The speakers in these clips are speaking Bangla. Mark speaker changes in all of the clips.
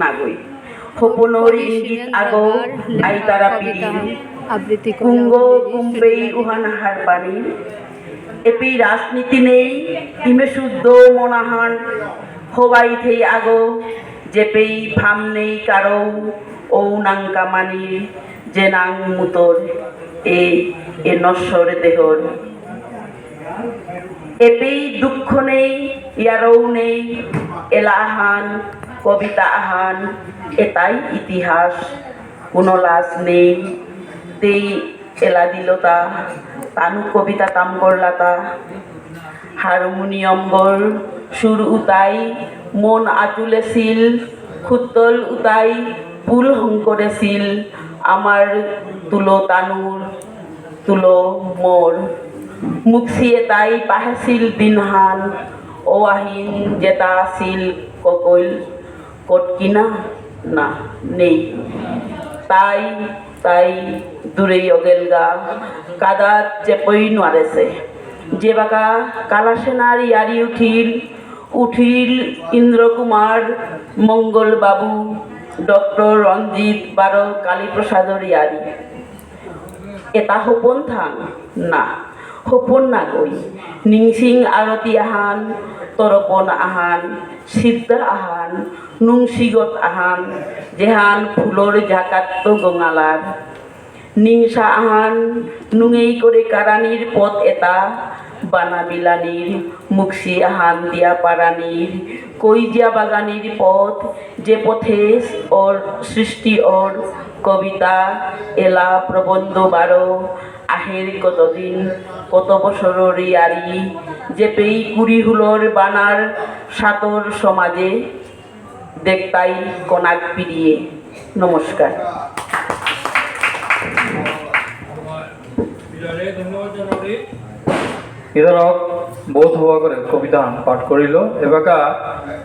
Speaker 1: নাগৈ সপোনৰ ইংগিত আগৌ আইতাৰা পিৰি
Speaker 2: আবৃত্তি
Speaker 1: কুংগ কুম্পেই উহান হার পানি। এপি রাজনীতি নেই, ইমে শুদ্ধ মনাহান হবাই থেই আগো যেপেই ফাম নেই কারও ও নাঙ্কা মানি যে নাং মুতর এই এ নশ্বর দেহর এপেই দুঃখ নেই, ইয়ারও নেই এলা আহান কবিতা আহান এটাই ইতিহাস, কোনো লাজ নেই। তেই এলা দিলতা তানু কবিতা তাম করলাতা হারমোনিয়ম্বর সুর উতাই, মন আতুলেছিল খুত্তল উতাই পুল হং করেছিল আমার তুলো তানুর, তুলো মোর। মুখছিয়ে তাই পাহেছিল দিনহান। ও আহিন যেতা আছিল ককৈল কটকিনা না, নেই। তাই তাই দূরেই অগেলগা কাদাত চেপই নোৱাৰেছে যে বাকা কালাসেনার ইয়ারি উঠিল উঠিল ইন্দ্র কুমার মঙ্গল বাবু ডক্টর রঞ্জিত বার কালীপ্রসাদর ইয়ারি। এটা সপোন থান? না সপোন নাগৈ নিংসিং আৰতি আহান তৰপন আহান, সিদ্ধ আহান নুংচিগত আহান জেহান ফুলৰ জাকাত্ত গঙালার নিংসা আহান, নুঙেই করে কারানির পথ এটা বানা বিলানির মুক্সি আহান দিয়া পারানির। কইজিয়া বাগানির পথ, যে পথে ওর সৃষ্টি ওর কবিতা, এলা প্রবন্ধ বারো, আহের কতদিন, কত বছরের ইয়ারি যে পেই কুড়ি হুলোর বানার সাতর সমাজে দেখতাই কনাক পিড়িয়ে। নমস্কার।
Speaker 3: ইদারক বোধ হওয়া করে কবিতা পাঠ করিল। এবাকা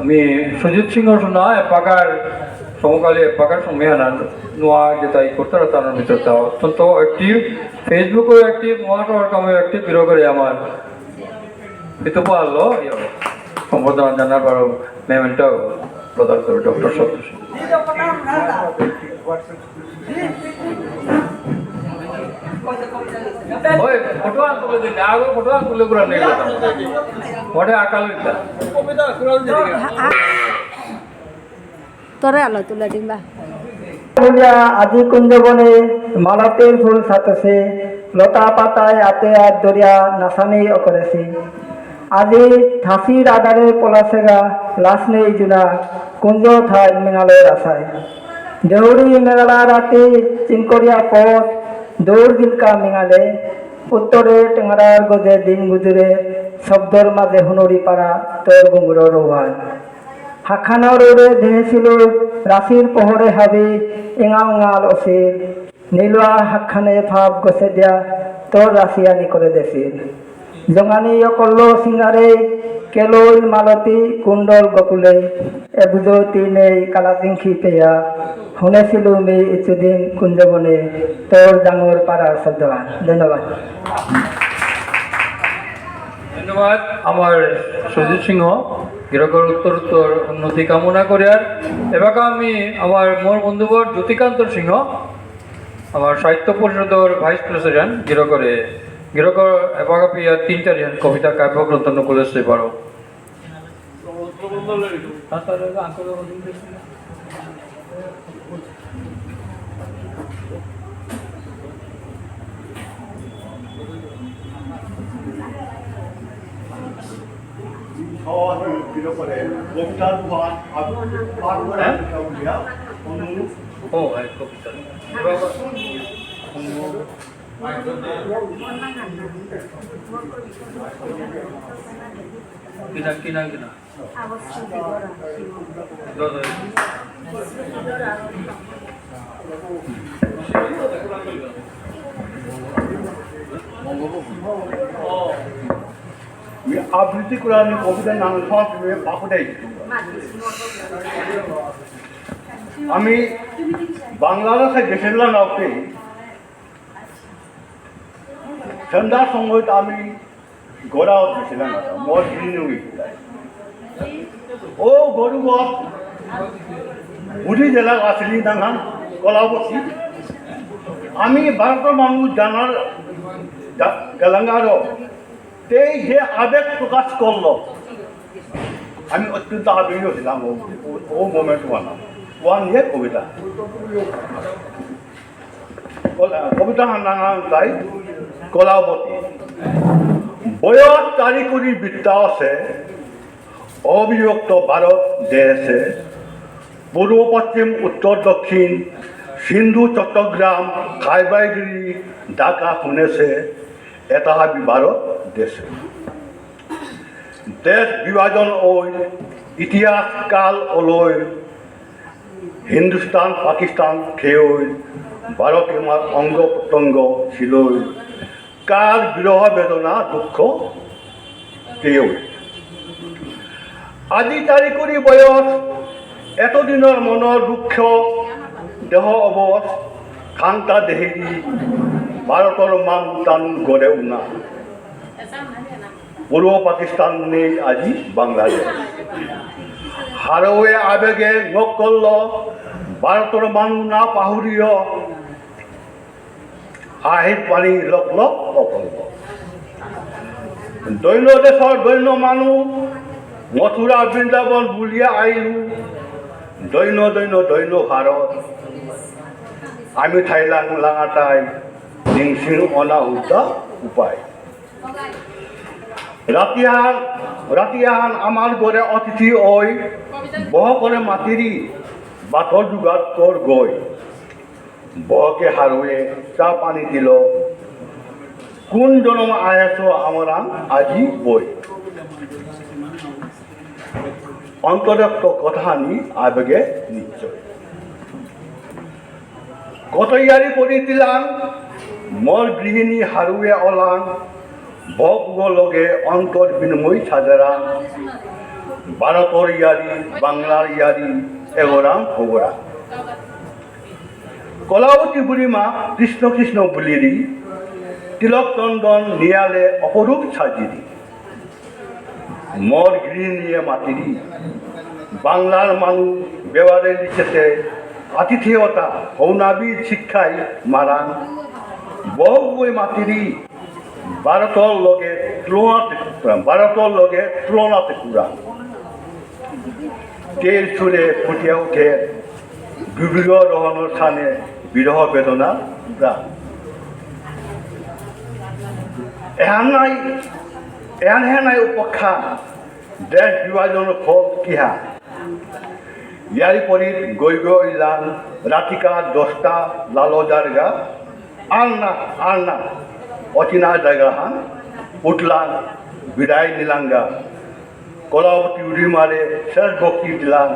Speaker 3: আমি সুজিত সিংহ শুনা এপাকার সমকালে এপাকার সময়ানা নোয়া যেটা ই করতে তার ভিতর অত্যন্ত একটি ফেসবুকও একটি মহাটর কামে অ্যাক্টিভ বিরো করে আমার কিন্তু পারল সম্বোধনা জানার বারো মেমেন্টটাও প্রদান করে ডক্টর সন্তোষ ওই ফটো তুলে দিন আগে ফটো তুলে করে নিয়ে গেলাম আকাল
Speaker 2: তরে আলো তুলে দিবা।
Speaker 4: আজি কুঞ্জবনে মালতের ফুল সাতছে লতা পাতায় আতে আর দরিয়া নাসানি করেছে ঠাসির আদারে পলাশেগা লাশ নেই জুনা কুঞ্জ ঠাই মেঘালয়ের আশায়। দেউরি মেঘালা রাতে চিনকরিয়া পথ দৌড় দিলকা মেঘালে উত্তরে টেঙারার গজে দিন গুজরে শব্দর মাঝে হুনরি পাড়া তোর গুঙ্গুর রোহান হাখানা রোডে দেহেছিল রাশির পোহরে হাবি এঙা উঙাল অসির নীলোয়া হাখানে ভাব গছে দিয়া তোর রাশিয়ানি করে দেছিল জঙানি অকল্ল সিঙ্গারে কেলই মালতী কুণ্ডল গকুলে। এবুজতি নেই কালাজিংখি পেয়া, শুনেছিলো মে ইচুদিন কুঞ্জবনে তোর ডাঙর পাড়ার শব্দবান ধন্যবাদ।
Speaker 3: ধন্যবাদ আমার সুজিত সিংহ গিরকর উত্তর উত্তর উন্নতি কামনা করিয়ার এবার আমি আমার মোর বন্ধুবর জ্যোতিকান্ত সিংহ আমার সাহিত্য পরিষদর ভাইস প্রেসিডেন্ট গিরকরে গিরকর এবার পিয়া তিন চারি কবিতা কাব্য গ্রন্থ নকুলেছে পারো
Speaker 5: অনু
Speaker 3: ও হ্যাঁ কবিতা। কিনা কিনা
Speaker 5: আবৃত্তি করে আমি কবিতার নাম সব বাপুটাই আমি বাংলা ভাষায় বেসেলা নাওকে সন্ধ্যার সময় আমি বেসেলা না মদ বিনিয়োগী ও গরু বধ বুড়ি জেলা আসলি নাগান কলাবতী আমি ভারতের মানুষ জানার গেলাঙ্গার এই যে আবেগ প্রকাশ করল আমি অত্যন্ত আবেগী হয়েছিলাম ও- মোমেন্ট ওয়ান ওয়ান নিয়ে কবিতা কবিতা নাগান তাই কলাবতী বয়স কারিগরি বিদ্যা আছে অবিভক্ত ভারত দেশে পূর্ব পশ্চিম উত্তর দক্ষিণ, সিন্ধু, চট্টগ্রাম খাইবাইগিরি ঢাকা, শুনেছে, এটা হাবি ভারত দেশে দেশ বিভাজন ওই ইতিহাস কাল ওলই হিন্দুস্তান, পাকিস্তান খেয়ই ভারতে আমার অঙ্গ প্রত্যঙ্গ ছিলই কার বিরহ বেদনা, দুঃখ? কেউ। আজি তারিখরি বয়স, এতদিনের মনৰ দুঃখ, দেহ অৱস খান্তা দেহেৰি ভাৰতৰ মান টান গড়ে উনা পূর্ব পাকিস্তান নেই আজি বাংলাদেশ? হারৱে আবেগে নখ করল ভারতের মান না পাহরিয় আহির পানী লগ লগ অকল্প দৈন্য দেশৰ দৈন্য মানুহ, মথুৰা, বৃন্দাবন, বুলিয়ে আহিলো দৈন্য দৈন্য দৈন্য ভাৰত। আমি ঠাই লাং লাঙাটাই নিংসিং অনাহুতা উপায় রাতিয়াহান রাতিয়াহান আমার ঘরে অতিথি ওই বহ করে মাতিরি বাথর যোগার কর গই বহকে হারুয়ে, চা পানি দিল। কোন জনম আয়াস আমরান আজি বই? অন্তরক্ত কথানি আবেগে নিশ্চয়। কত ইয়ারি কৰি দিলাং মোৰ গৃহিণী হাৰুৱে অলাং বক লগে অন্তর বিনিময় সাজারা। ভারতর ইয়ারি, বাংলার ইয়ারি, এগোরাম খবরা কলাবতী বুড়িমা কৃষ্ণ কৃষ্ণ বুলিরি। তিলক চন্দন নিয়ালে অপরূপ সাজিরি। মর গৃহিণীয়ে মাতিরি। বাংলার মানুষ ব্যবহারে লিখেছে, আতিথেয়তা হৌনাবির শিক্ষায় মারান। বহু বই মাতিরি। ভারতর লগে তুলনাতে ভারতর লগে তুলনাতে পুরা তেল চুলে ফুটিয়ে উঠে বিবিধ রহনের স্থানে বিরহ বেদনা প্রাণ এহান নাই, এহান হে নাই উপেক্ষা, দেশ বিভাজনের ফল কিহা? ইয়ারি পরি গৈ গৈ লাল রাতিকা দশটা লালো জারগা আর না অচিনা জায়গা হান উঠলাম বিদায় নিলাঙ্গা কলাবতী উড়ি মারে শেষ ভক্তি দিলাম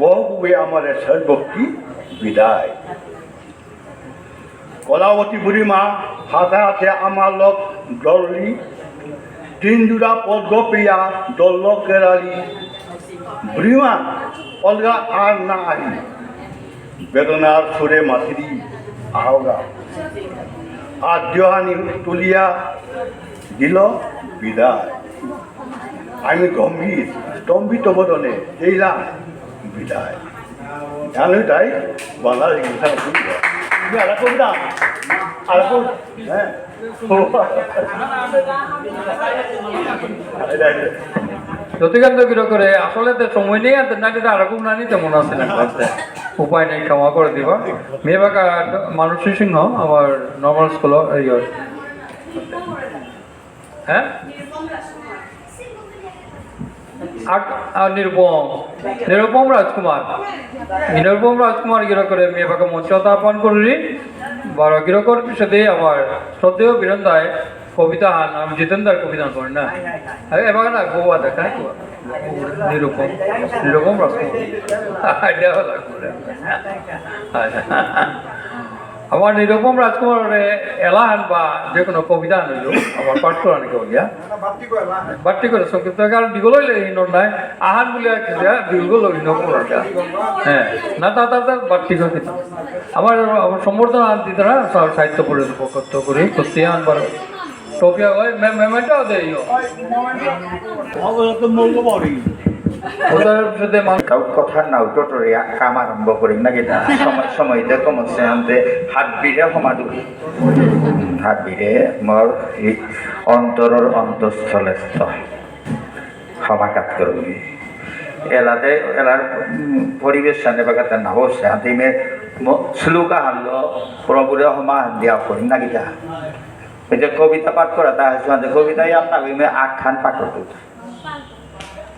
Speaker 5: বহু আমারে শেষ ভক্তি বিদায়। কলাবতী বুড়িমা হাতে হাতে আমার লোক দললি তিন জোড়া পদ্ম পেয়া দল কেরালি বুড়িমা, অলগা আর না আহি বেদনার সুরে মাতিরি আহগা। আর দেহানি তুলিয়া দিল বিদায়। আমি গম্ভীর স্তম্ভিত বদনে দিলাম বিদায়। জানো তাই বাংলার ইংরেজি শুনব তুমি আর কবিতা আর হ্যাঁ
Speaker 3: যতিকান্ত কিরো করে আসলে তো সময় নেই আর নাকি তো আরকম নানি তেমন আছে না উপায় নেই, ক্ষমা করে দিবা। মেয়ে বাঁকা মানুষী সিংহ, আমার নর্মাল স্কুল হ্যাঁ? নিরুপম। নিরুপম রাজকুমার। নিরুপম রাজকুমার গিরো করে মেয়ে বাঁকা মঞ্চতা আহ্বান করি বারো গিরো কর সাথে আমার শ্রদ্ধেয় বীরন্দায় কবিতা হান আমি জিতেন্দার কবিতা করেন না। এবার না, গোয়া দেখা নিরুপম নিরুপম রাজকুমার। লাগবে। আমার নিরুপম রাজকুমারে এলাহান বা যে কোনো কবিতা আনিল, আমার পাঠ করা নাকি বলিয়া? বাট্টি করে সংক্ষিপ্ত কারণ দীঘল হইলে হিনর নাই। আহান বলে দীঘল হইন পুরাটা হ্যাঁ না, তা তার তার বাট্টি করে আমার আমার সম্বর্ধনা আন দিতে না সব সাহিত্য পরিষদ পক্ষ করে করতে আনবার টোপিয়া ওই মেমেন্টাও দেয়
Speaker 5: তো মঙ্গল বাড়ি
Speaker 3: ওটার সাথে মানুষ
Speaker 2: কাউ কথা নাও টটরে কাম আরম্ভ করি না কিনা সময় সময় দে কমছে আনতে হাত বিৰে সমাধু হাত বিৰে মোৰ এই অন্তৰৰ অন্তঃস্থলেস্থ সমাঘাত করবি এলাতে এলার পরিবেশ সামনে বাগাতে না বসে হাতে মে শ্লোকা হারলো প্রভুরে সমা দিয়া করি না কিটা কবিতা পাঠ করা তা আছে কবিতায় আপনার আখ্যান পাঠ করতে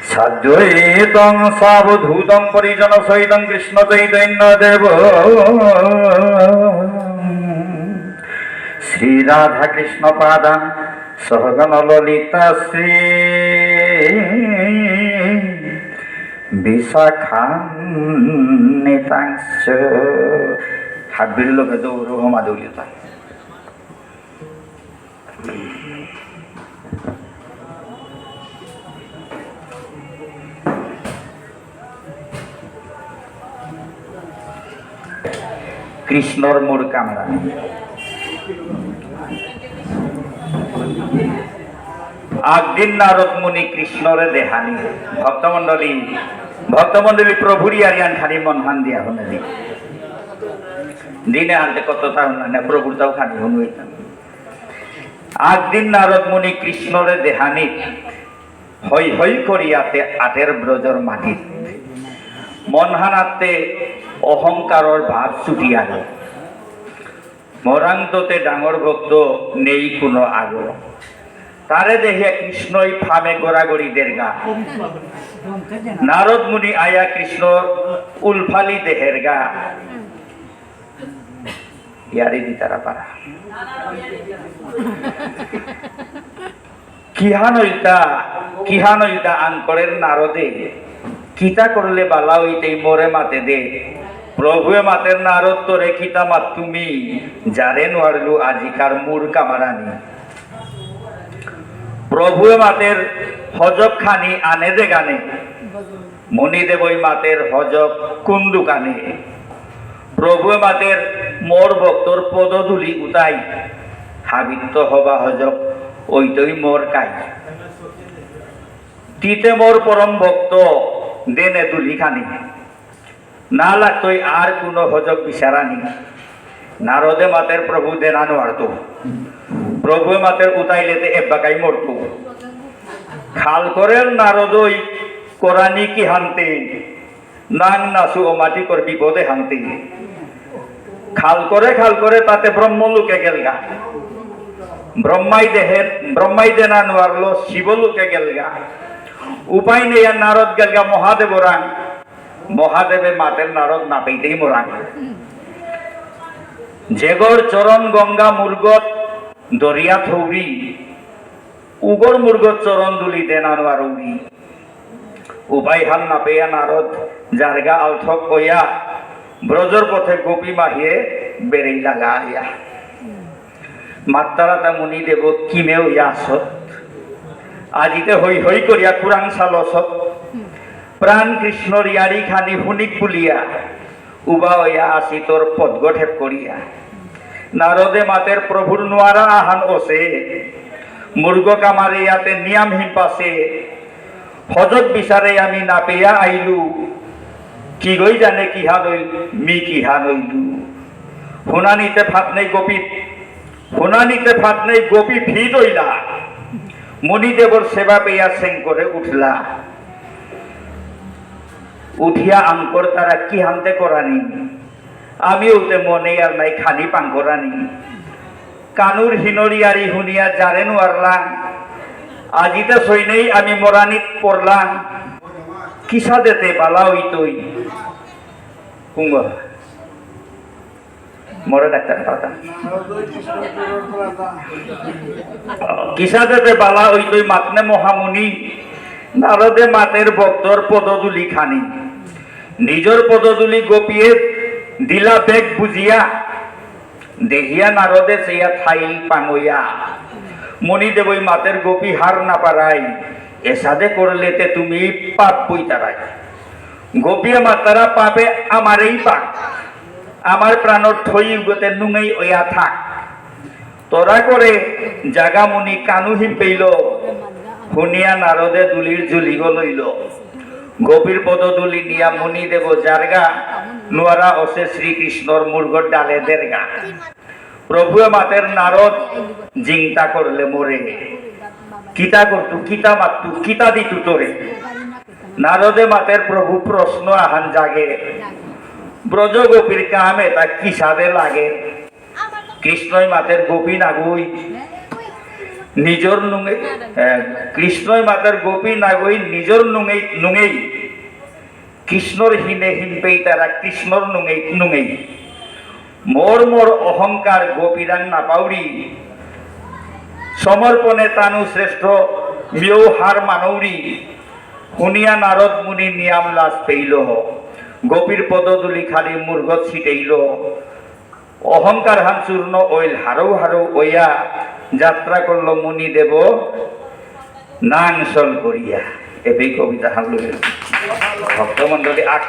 Speaker 2: শ্রীগুরুন বৈষ্ণবাংশ্চ শ্রীরূপং সাগ্রজাতং সহগণ রঘুনাথান্বিতং তং সজীবং সাদ্বৈতং সাবধূতং পরিজন সহিতং কৃষ্ণ চৈতন্য দেব। শ্রীরাধা কৃষ্ণ পাদান সহগণ ললিতা শ্রী। বিশাখান্বিতাংশ। হাত বিড়ি লোকে দৌড় হমা কৃষ্ণর মোর কামড়া আগদিন নারদ মুনি কৃষ্ণরে দেহানি। ভক্তমণ্ডলী ভক্তমণ্ডলী প্রভুরি আরিয়ান খানি মন হান দিয়া হনালি দিনে আনতে কত না প্রভুর তাও খানি হন হইতাম আগদিন নারদ মুনি কৃষ্ণরে দেহানি। হই হই করিয়াতে আটের ব্রজর মাটিত। মন হানাতে অহংকারর ভাব ছুটিয়া গেল মরান্ততে ডাঙর ভক্ত নেই কোনো আগর তারে দেহে কৃষ্ণই ফামে গোড়াগড়ি দেরগা নারদ মুনি আয়া কৃষ্ণ উলফালি দেহের গা। ইয়ারি দি কিহান হইতা কিহান হইতা আঙ্করের নারদে কিতা করলে বালা হইতেই মোরে মাতে দে। প্রভুয়ে মাতের নারদ তোরে কিতা মাত তুমি, যারে নোয়ারলু আজিকার মূর কামারানি। প্রভুয়ে মাতের হজব খানি আনে দে গানে মণি দেবই মাতের হজব কোন। দোকানে প্রভুয়ে মাতের মোর ভক্তর পদধূলি উতাই হাবিত্য হবা হজব ওইটই মোর কাই। তিতে মোর পরম ভক্ত দেনে দুলি খানি। না লাগতই আর কোনো হজব বিচারানি নারদে মাতের প্রভু দেনানো আরতো প্রভু মাতের উতাইলেতে এব্বাকাই মরতো খাল করেন নারদই কোরআনি কি হানতে? নাং নাসু ও মাটি কর বিপদে হানতে। খাল করে খাল করে তাতে ব্রহ্ম লোকে গেলগা। ব্রহ্মাই দেহের ব্রহ্মাই দেনা নোয়ারলো শিব লোকে গেলগা। উপায় নেই আর নারদ গেলগা মহাদেব রাং মহাদেবে মাতের নারদ না পেইতেই মোরাং। জেগর চরণ গঙ্গা মুরগত দরিয়া থৌরি, উগর মুরগত চরণ দুলি দেন আর উপায় হাল না পেয়া নারদ জারগা আলথক কইয়া ব্রজর পথে গোপী মাহিয়ে বেড়েই লাগা আইয়া মাত্রাতা মুনি দেব কিমেও ইয়াসত আজিতে হই হই করিয়া কুরাং সালসত প্রাণ কৃষ্ণ রিয়ারি খানি হুনিক বুলিয়া। উবা আসি তোর পদগঠেপ করিয়া নারদে মাতের প্রভুর নোয়ারা আহান ওসে মুর্গ কামারে ইয়াতে নিয়াম পাশে হজত বিচারে আমি না পেয়া আইলু। কি গই জানে কিহা নইল মি কিহা নইলু শুনানিতে ফাট নেই গোপী শুনানিতে ফাট নেই গোপী ফি দইলা মণিদেবর সেবা পেয়া সেং করে উঠলা। উঠিয়া আঙ্কর তারা কি হানতে করানি? আমি ওতে মনে আর নাই খানি পাং করানি। কানুর হিনরিয়ারি হুনিয়া জারেন আরলাম আজিতে সৈনেই আমি মরানিত পড়লাম কিসা দেতে বালা তৈ কুঙ্গ মরে ডাক্তার পাতা। কিসা দেতে বালা ওই তৈ মাতনে মহামুনি। নারদে মাতের ভক্তর পদদুলি খানি। নিজর পদদুলি গোপিয়ে দিলা বেগ বুঝিয়া, দেহিয়া নারদে সেইয়া থাইল পাঙইয়া মণি দেবই মাতের গোপী হার না পারাই এসাদে করলেতে তুমি পাপ বই তারাই গোপিয়া মাতারা পাবে আমারই পাক, আমার প্রাণর থই উগতে নুঙেই ওয়া থাক। তোরা করে জাগামুনি কানুহি পেইল শুনিয়া নারদে দুলির জুলিগ লইল। গোপীর পদ দুলি নিয়া মুনি দেব জারগা নোয়ারা অসে শ্রীকৃষ্ণর মুরগর ডালে দেরগা প্রভুয়ে মাতের নারদ জিংতা করলে মরে কিতা করতু কিতা মাতু কিতা দিতু তোরে নারদে মাতের প্রভু প্রশ্ন আহান জাগে। ব্রজ গোপীর কামে তা কি সাদে লাগে। কৃষ্ণই মাতের গোপী নাগুই নিজর নুঙে কৃষ্ণই মাতার গোপী নাগই নিজর নুঙেই নুঙেই। কৃষ্ণর হিনে হিনপেই তারা, কৃষ্ণর নুঙেই নুঙেই। মোর মোর অহংকার গোপীরাং নাপাউরি সমর্পণে তানু শ্রেষ্ঠ, মিও হার মানৌরি শুনিয়া নারদ মুনি নিয়াম লাজ পেইল। গোপীর পদদুলি খালি মূর্গত ছিটেইল। অহংকার হান চূর্ণ ওইল হারৌ হারৌ ওয়া যাত্রা করল মুনি দেব নাংসল করিয়া এটাই কবিতা হাল লইল ভক্তমণ্ডলী আখ